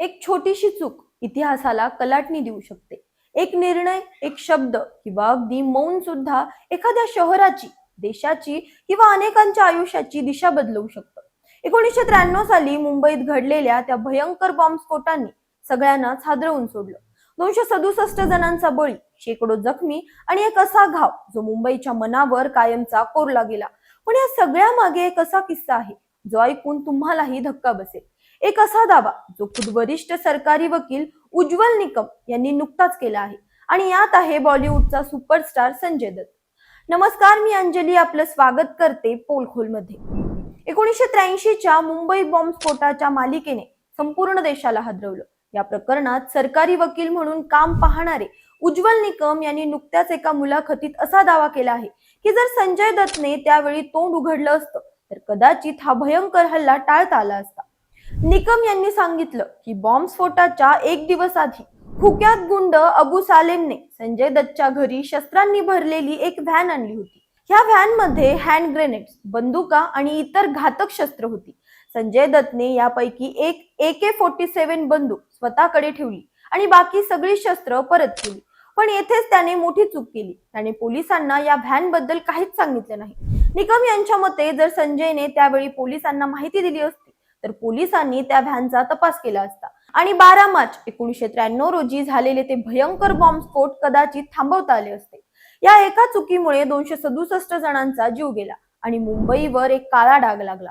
एक छोटीशी चूक इतिहासाला कलाटणी देऊ शकते. एक निर्णय एक शब्द किंवा अगदी मौन सुद्धा एखाद्या शहराची देशाची किंवा अनेकांच्या आयुष्याची दिशा बदलवू शकतं. एकोणीसशे त्र्याण्णव साली मुंबईत घडलेल्या त्या भयंकर बॉम्बस्फोटांनी सगळ्यांनाच हादरवून सोडलं. दोनशे सदुसष्ट जणांचा बळी शेकडो जखमी आणि एक असा घाव जो मुंबईच्या मनावर कायमचा कोरला गेला. पण या सगळ्या मागे एक असा किस्सा आहे जो ऐकून तुम्हालाही धक्का बसेल. एक असा दावा जो खुद वरिष्ठ सरकारी वकील उज्ज्वल निकम यांनी नुकताच केला आहे. आणि यात आहे बॉलिवूडचा सुपरस्टार संजय दत्त. नमस्कार मी अंजली आपलं स्वागत करते पोलखोलमध्ये एकोणीसशे त्र्याऐंशीच्या मुंबई बॉम्ब स्फोटाच्या मालिकेने संपूर्ण देशाला हादरवलं. या प्रकरणात सरकारी वकील म्हणून काम पाहणारे उज्ज्वल निकम यांनी नुकत्याच एका मुलाखतीत असा दावा केला आहे की जर संजय दत्तने त्यावेळी तोंड उघडलं असतं तर कदाचित हा भयंकर हल्ला टाळता आला असता. निकम यांनी सांगितलं की बॉम्ब स्फोटाच्या एक दिवस आधी हुक्यात गुंड अबू सालेमने संजय दत्तच्या घरी शस्त्रांनी भरलेली एक व्हॅन आणली होती. ह्या व्हॅनमध्ये हँड ग्रेनेड्स बंदुका आणि इतर घातक शस्त्र होती. संजय दत्तने यापैकी एक ए के फोर्टी सेव्हन बंदूक स्वतःकडे ठेवली आणि बाकी सगळी शस्त्र परत केली. पण येथेच त्याने मोठी चूक केली. त्याने पोलिसांना या व्हॅनबद्दल काहीच सांगितलं नाही. निकम यांच्या मते जर संजयने त्यावेळी पोलिसांना माहिती दिली असती तर पोलिसांनी त्या व्हॅनचा तपास केला असता. आणि बारा मार्च एकोणीशे त्र्याण्णव रोजी झालेले ते भयंकर बॉम्बस्फोट कदाचित थांबवता आले असते. या एका चुकीमुळे दोनशे सदुसष्ट जणांचा जीव गेला आणि मुंबईवर एक काळा डाग लागला.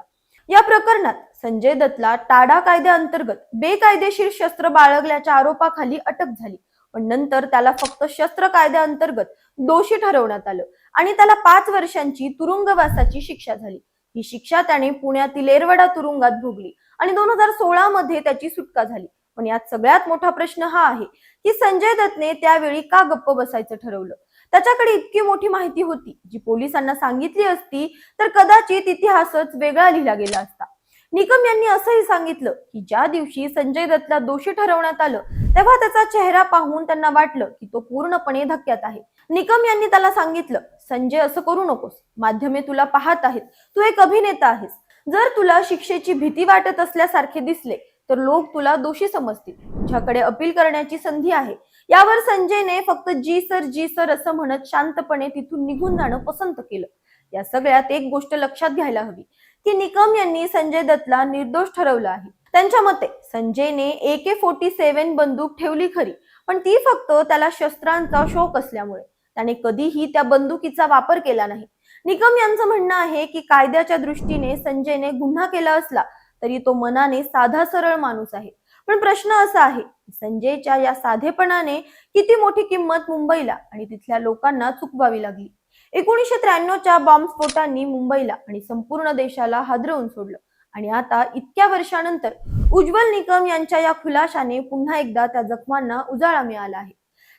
या प्रकरणात संजय दत्तला टाडा कायद्याअंतर्गत बेकायदेशीर शस्त्र बाळगल्याच्या आरोपाखाली अटक झाली. पण नंतर त्याला फक्त शस्त्र कायद्याअंतर्गत दोषी ठरवण्यात आलं आणि त्याला पाच वर्षांची तुरुंगवासाची शिक्षा झाली. ही शिक्षा त्याने पुण्यातील एरवडा तुरुंगात भोगली आणि दोन हजार सोळा मध्ये त्याची सुटका झाली. पण यात सगळ्यात मोठा प्रश्न हा आहे की संजय दत्तने त्यावेळी का गप्प बसायचं ठरवलं? त्याच्याकडे इतकी मोठी माहिती होती जी पोलिसांना सांगितली असती तर कदाचित इतिहासच वेगळा लिहिला गेला असता. निकम यांनी असंही सांगितलं की ज्या दिवशी संजय दत्तला दोषी ठरवण्यात आलं तेव्हा त्याचा चेहरा पाहून त्यांना वाटलं की तो पूर्णपणे धक्क्यात आहे. निकम यांनी त्याला सांगितलं संजय असं करू नकोस. माध्यमे तुला पाहत आहेत. तू एक अभिनेता आहेस. जर तुला शिक्षेची भीती वाटत असल्यासारखे दिसले तर लोक तुला दोषी समजतील. तुझ्याकडे अपील करण्याची संधी आहे. यावर संजयने फक्त जी सर जी सर असं म्हणत शांतपणे तिथून निघून जाणं पसंत केलं. या सगळ्यात एक गोष्ट लक्षात घ्यायला हवी. की निकम यांनी संजय दत्तला निर्दोष ठरवलं आहे. त्यांच्या मते संजयने ए के फोर्टी सेव्हन बंदूक ठेवली खरी पण ती फक्त त्याला शस्त्रांचा शोक असल्यामुळे. त्याने कधीही त्या बंदुकीचा वापर केला नाही. निकम यांचं म्हणणं आहे की कायद्याच्या दृष्टीने संजयने गुन्हा केला असला तरी तो मनाने साधा सरळ माणूस आहे. पण प्रश्न असा आहे संजयच्या या साधेपणाने किती मोठी किंमत मुंबईला आणि तिथल्या लोकांना चुकवावी लागली? एकोणीसशे त्र्याण्णवच्या बॉम्बस्फोटांनी मुंबईला आणि संपूर्ण देशाला हादरवून सोडलं. आणि आता इतक्या वर्षानंतर उज्ज्वल निकम यांच्या या खुलाशाने पुन्हा एकदा त्या जखमांना उजाळा मिळाला आहे.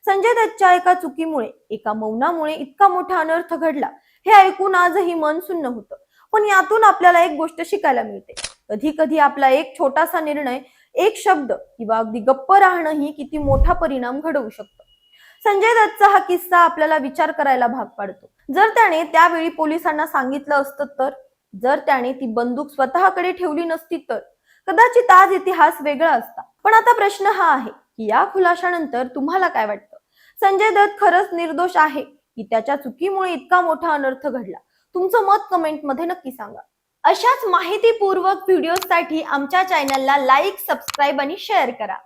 संजय दत्तच्या एका चुकीमुळे एका मौनामुळे इतका मोठा अनर्थ घडला हे ऐकून आजही मन सुन्न होतं. पण यातून आपल्याला एक गोष्ट शिकायला मिळते. कधी कधी आपला एक छोटासा निर्णय एक शब्द किंवा अगदी गप्प राहणंही किती मोठा परिणाम घडवू शकतो. संजय दत्तचा हा किस्सा आपल्याला विचार करायला भाग पाडतो. जर त्याने त्यावेळी पोलिसांना सांगितलं असतं तर? जर त्याने ती बंदूक स्वतःकडे ठेवली नसती तर? कदाचित आज इतिहास वेगळा असता. पण आता प्रश्न हा आहे की या खुलाशानंतर तुम्हाला काय वाटतं? संजय दत्त खरंच निर्दोष आहे की त्याच्या चुकीमुळे इतका मोठा अनर्थ घडला? तुमचं मत कमेंटमध्ये नक्की सांगा. अशाच माहितीपूर्वक व्हिडिओसाठी आमच्या चॅनलला लाईक सबस्क्राईब आणि शेअर करा.